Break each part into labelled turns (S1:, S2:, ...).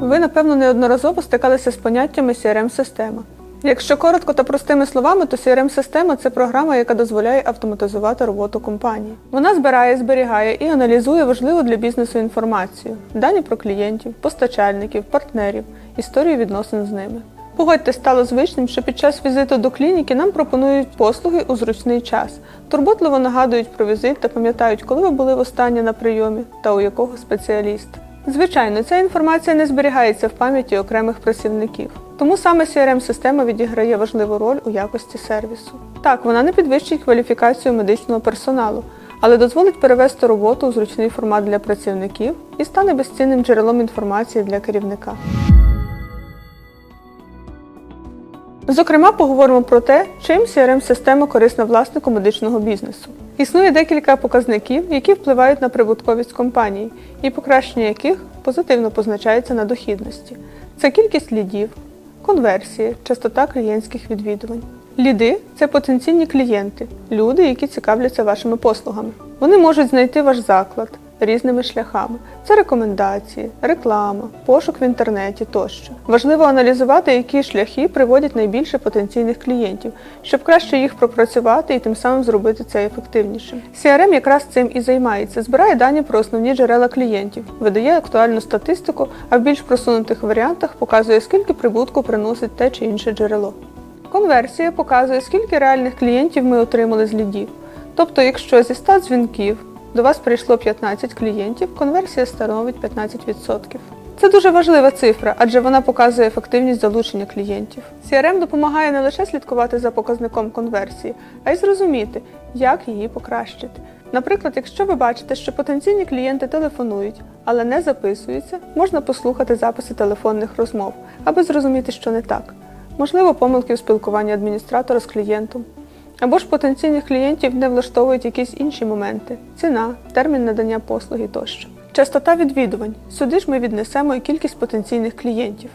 S1: Ви, напевно, неодноразово стикалися з поняттями CRM-система. Якщо коротко та простими словами, то CRM-система це програма, яка дозволяє автоматизувати роботу компанії. Вона збирає, зберігає і аналізує важливу для бізнесу інформацію, дані про клієнтів, постачальників, партнерів, історію відносин з ними. Погодьте, стало звичним, що під час візиту до клініки нам пропонують послуги у зручний час, турботливо нагадують про візит та пам'ятають, коли ви були востаннє на прийомі та у якого спеціаліста. Звичайно, ця інформація не зберігається в пам'яті окремих працівників. Тому саме CRM-система відіграє важливу роль у якості сервісу. Так, вона не підвищить кваліфікацію медичного персоналу, але дозволить перевести роботу у зручний формат для працівників і стане безцінним джерелом інформації для керівника. Зокрема, поговоримо про те, чим CRM-система корисна власнику медичного бізнесу. Існує декілька показників, які впливають на прибутковість компанії, і покращення яких позитивно позначається на дохідності. Це кількість лідів, конверсія, частота клієнтських відвідувань. Ліди це потенційні клієнти, люди, які цікавляться вашими послугами. Вони можуть знайти ваш заклад різними шляхами. Це рекомендації, реклама, пошук в інтернеті тощо. Важливо аналізувати, які шляхи приводять найбільше потенційних клієнтів, щоб краще їх пропрацювати і тим самим зробити це ефективнішим. CRM якраз цим і займається, збирає дані про основні джерела клієнтів, видає актуальну статистику, а в більш просунутих варіантах показує, скільки прибутку приносить те чи інше джерело. Конверсія показує, скільки реальних клієнтів ми отримали з лідів. Тобто, якщо зі 100 дзвінків до вас прийшло 15 клієнтів, конверсія становить 15%. Це дуже важлива цифра, адже вона показує ефективність залучення клієнтів. CRM допомагає не лише слідкувати за показником конверсії, а й зрозуміти, як її покращити. Наприклад, якщо ви бачите, що потенційні клієнти телефонують, але не записуються, можна послухати записи телефонних розмов, аби зрозуміти, що не так. Можливо, помилки у спілкуванні адміністратора з клієнтом. Або ж потенційних клієнтів не влаштовують якісь інші моменти ціна, термін надання послуги тощо. Частота відвідувань. Сюди ж ми віднесемо і кількість потенційних клієнтів.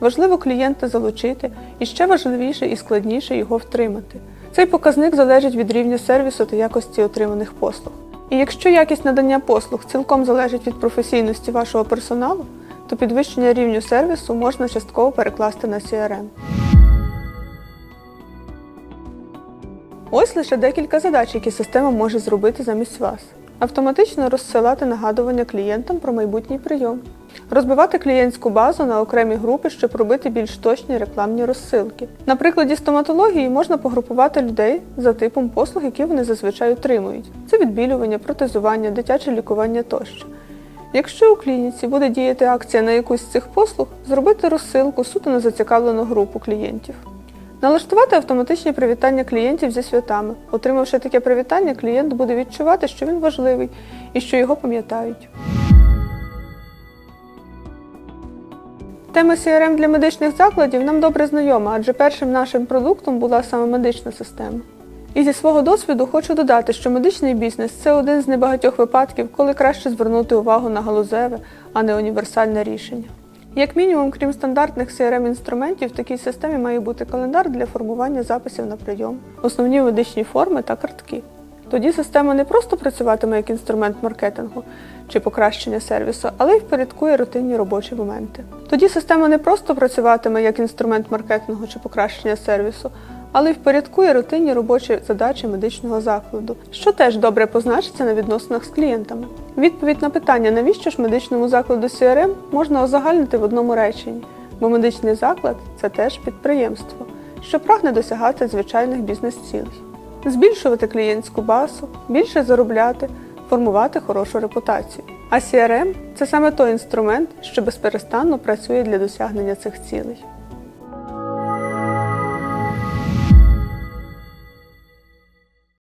S1: Важливо клієнта залучити, і ще важливіше і складніше його втримати. Цей показник залежить від рівня сервісу та якості отриманих послуг. І якщо якість надання послуг цілком залежить від професійності вашого персоналу, то підвищення рівню сервісу можна частково перекласти на CRM. Ось лише декілька задач, які система може зробити замість вас. Автоматично розсилати нагадування клієнтам про майбутній прийом, розбивати клієнтську базу на окремі групи, щоб робити більш точні рекламні розсилки. На прикладі стоматології можна погрупувати людей за типом послуг, які вони зазвичай отримують. Це відбілювання, протезування, дитяче лікування тощо. Якщо у клініці буде діяти акція на якусь з цих послуг, зробити розсилку суто на зацікавлену групу клієнтів. Налаштувати автоматичні привітання клієнтів зі святами. Отримавши таке привітання, клієнт буде відчувати, що він важливий і що його пам'ятають. Тема CRM для медичних закладів нам добре знайома, адже першим нашим продуктом була саме медична система. І зі свого досвіду хочу додати, що медичний бізнес це один з небагатьох випадків, коли краще звернути увагу на галузеве, а не універсальне рішення. Як мінімум, крім стандартних CRM-інструментів, в такій системі має бути календар для формування записів на прийом, основні медичні форми та картки. Тоді система не просто працюватиме як інструмент маркетингу чи покращення сервісу, але й впорядкує рутинні робочі моменти. Тоді система не просто працюватиме як інструмент маркетингу чи покращення сервісу, але й впорядкує рутинні робочі задачі медичного закладу, що теж добре позначиться на відносинах з клієнтами. Відповідь на питання, навіщо ж медичному закладу CRM, можна озагальнити в одному реченні, бо медичний заклад це теж підприємство, що прагне досягати звичайних бізнес-цілей, збільшувати клієнтську базу, більше заробляти, формувати хорошу репутацію. А CRM – це саме той інструмент, що безперестанно працює для досягнення цих цілей.